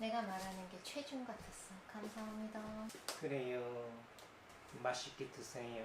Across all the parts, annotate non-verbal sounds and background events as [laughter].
내가 말하는 게 최종 같았어. 감사합니다. 그래요. 맛있게 드세요.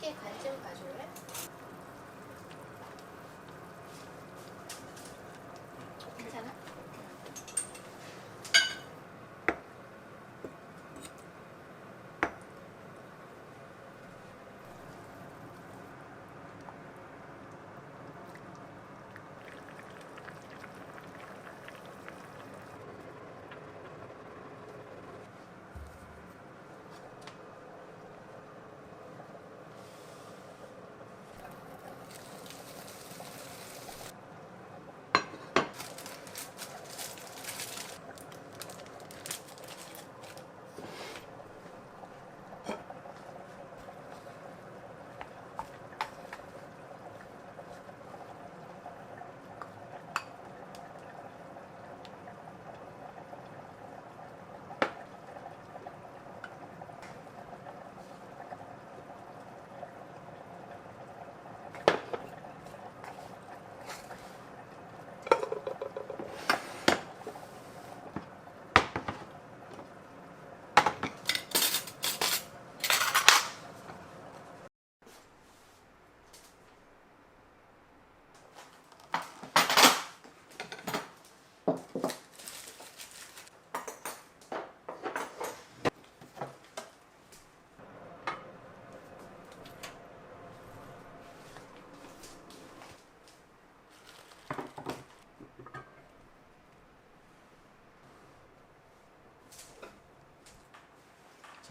간좀 봐줄래?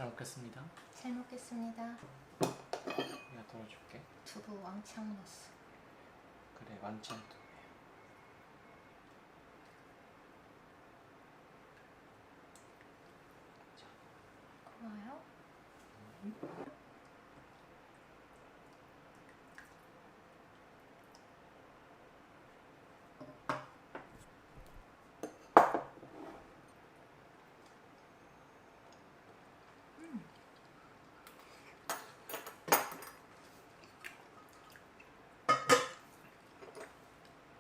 잘 먹겠습니다. 잘 먹겠습니다. 내가 덜어줄게. 두부 왕창 넣었어. 그래 완전 또. 고마워요.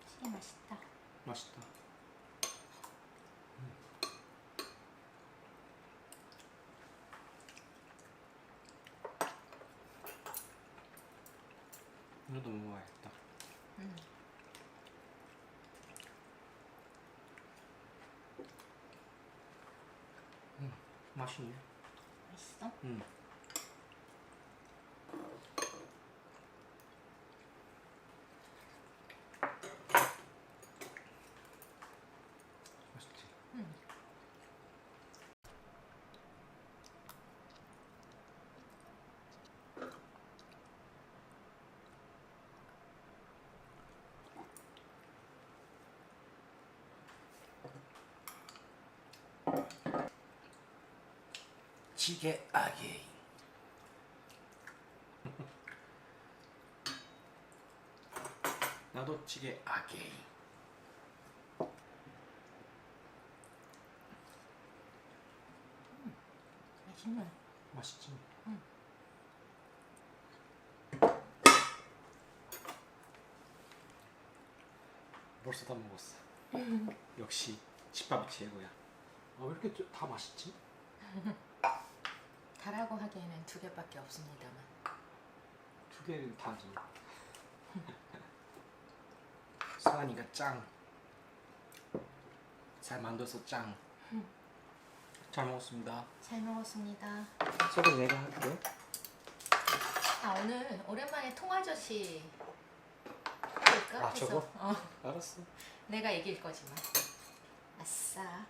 찌개 맛있다. 맛있다. 이것도 먹어야겠다. 음. 맛있네. 맛있어? 음. 맛있지. 음. 찌개 아게인. 나도 찌개 아게인. 맛있네. 맛있지? 응. 벌써 다 먹었어. 역시 집밥이 최고야. 아, 왜 이렇게 좀- 다 맛있지? [laughs] 다라고 하기에는 두 개밖에 없습니다만. 두 개는 다지. [laughs] 수환이가 짱. 잘 만들어서 짱. 응. 잘 먹었습니다. 잘 먹었습니다. 소리 내가 할게. 아 오늘 오랜만에 통아저씨 할까 아, 해서 저거? 어, 알았어. 내가 이길 거지만. 아싸.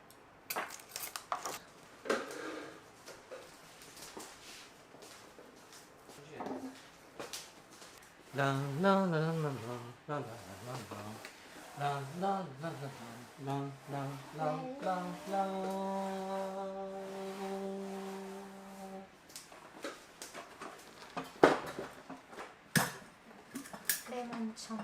레몬청.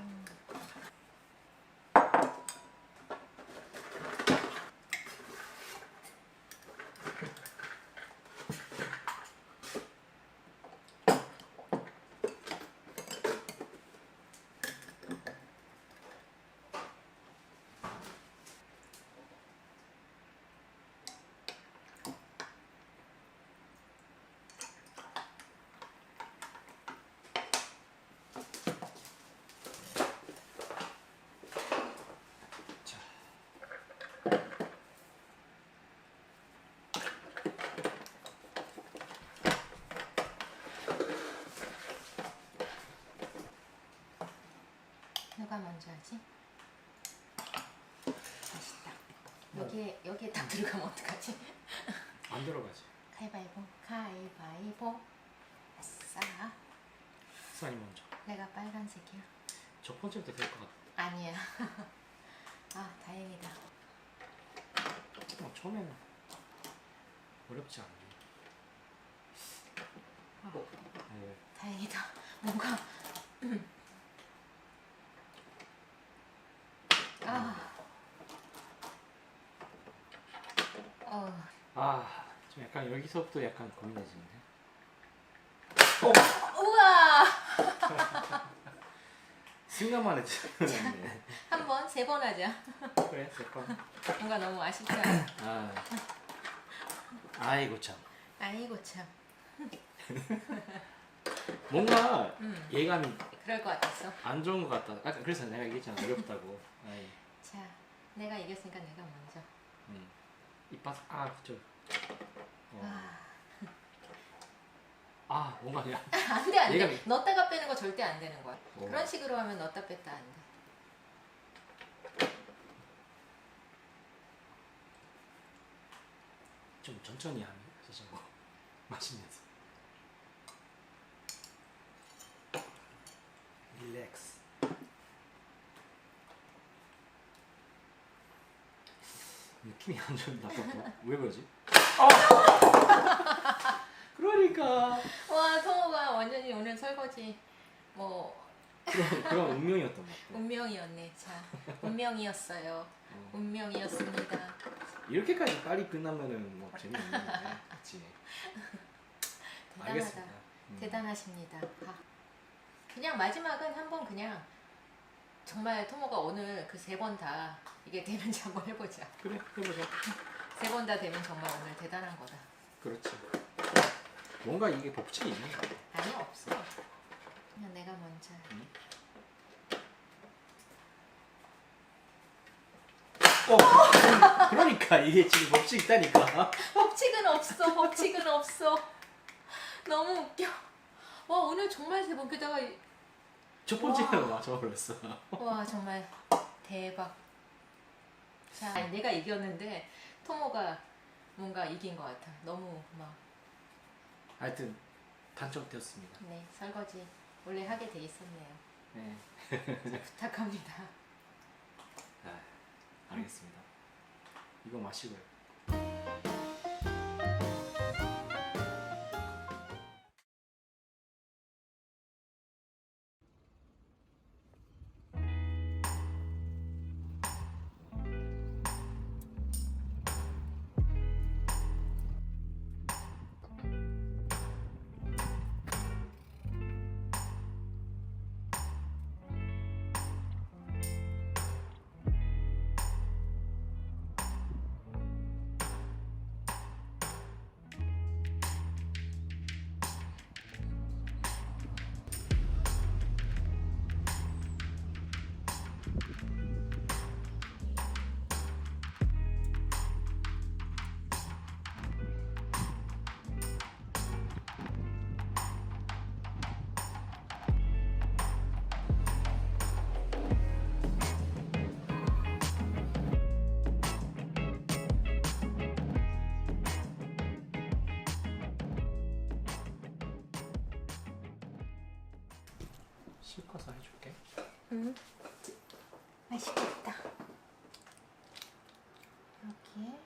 자. 하지? 맛있다. 여기에 여기에 다 들어가면 어떡하지? [laughs] 안 들어가지. 가위바위보. 가위바위보. 아싸. 수환이 먼저. 내가 빨간색이야. 첫 번째부터 될것 같아. 아니야. [laughs] 아 다행이다. 어, 처음에는 어렵지 않네. 어, 네. 다행이다. 뭔가 [clears throat] 아. 어. 아, 좀 약간 여기서부터 약간 고민해지네. 우와. 순간만에 지었네. 한 번, 세 번 하자. 그래, 잠깐. 뭔가 너무 않아? 아, 아이고 참. 아이고 참. [laughs] 뭔가 음, 예감이 그럴 것 같았어. 안 좋은 것 같다. 아까 그래서 내가 얘기했잖아 어렵다고. 아이, 자, 내가 이겼으니까 내가 먼저. 음. 이빨 아, 저. 어. 아, 아, 뭔가 그냥. 안돼 안 돼. 얘가- 넣었다가 빼는 거 절대 안 되는 거야. 어. 그런 식으로 하면 넣었다 뺐다 안 돼. 좀 천천히 하면 되죠. 마시면서 [laughs] 릴렉스 느낌이 안 좋은다 왜 그러지? 그러니까 와 성호가 완전히 오늘 설거지 뭐 그런 그런 운명이었던 것 같아. 운명이었네. 자 운명이었어요. 어. 운명이었습니다. 이렇게까지 빨리 끝나면은 뭐 재미없는 거네. 그치? 대단하다. 알겠습니다. 음. 대단하십니다. 아, 그냥 마지막은 한번 그냥 정말 토모가 오늘 그 세 번 다 이게 되는지 한번 해보자. 그래 해보자. 세 번 다 되면 정말 오늘 대단한 거다. 그렇지. 뭔가 이게 법칙이 있는 거 같아. 아니 없어. 그냥 내가 먼저. 어, 그러니까 이게 지금 법칙 있다니까. [laughs] 법칙은 없어. 법칙은 없어. 너무 웃겨. 와 오늘 정말 세 번. 게다가 이- 첫 번째는 맞춰버렸어. 와 정말 대박. 자 내가 이겼는데 토모가 뭔가 이긴 것 같아. 너무 막 하여튼 당첨되었습니다. 네, 설거지 원래 하게 돼 있었네요. 네. [laughs] 자, 부탁합니다. 아, 알겠습니다. 이거 마시고요. 씻어서 해줄게. 응. 맛있겠다. 여기에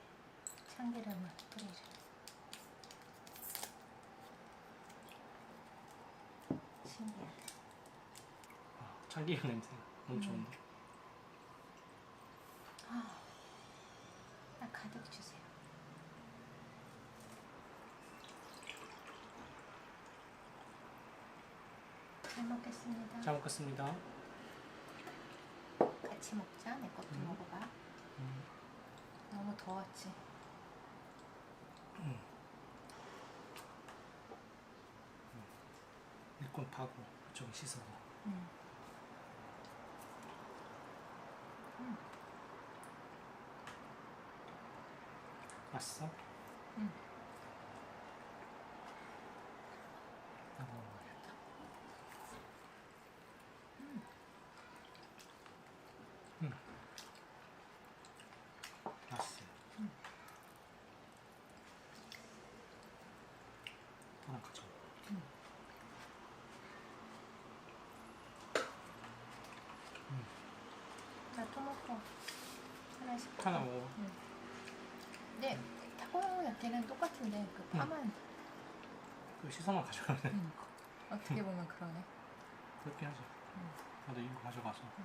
참기름을 뿌려줘. 신기하다. 아, 참기름 냄새 너무 좋은데. 딱 가득 주세요. 잘 먹겠습니다. 같이 먹자. 내 것도 음. 먹어봐. 음. 너무 더웠지. 일꾼 파고 이쪽에 씻어서. 응. 맛있어? 응. 나 먹어봐야겠다. 음. 맛있어. 하나 가져. 나 토마토 하나씩. 하나 먹어. 근데 타코야끼 야끼는 똑같은데 그 파만 그 시선만 가져가면 돼. 응. 어떻게 보면 그러네. 그렇게 하자. 응. 나도 이거 가져가서. 응.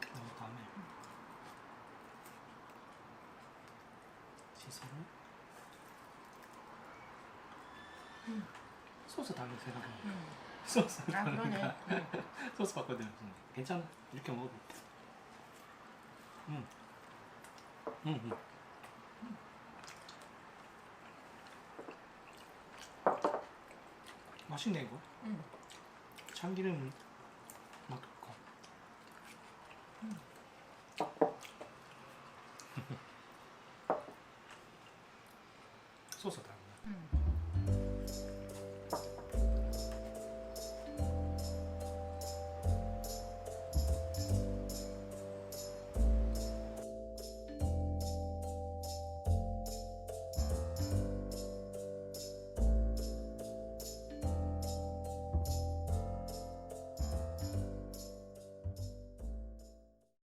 그 다음에 응. 소스 담는 생각. 응. 소스 아 그러네. 거. 응. [laughs] 소스 봤거든. 응. 괜찮아. 이렇게 먹어도 돼. 응. 응, 응. 맛있네 이거. 응. 참기름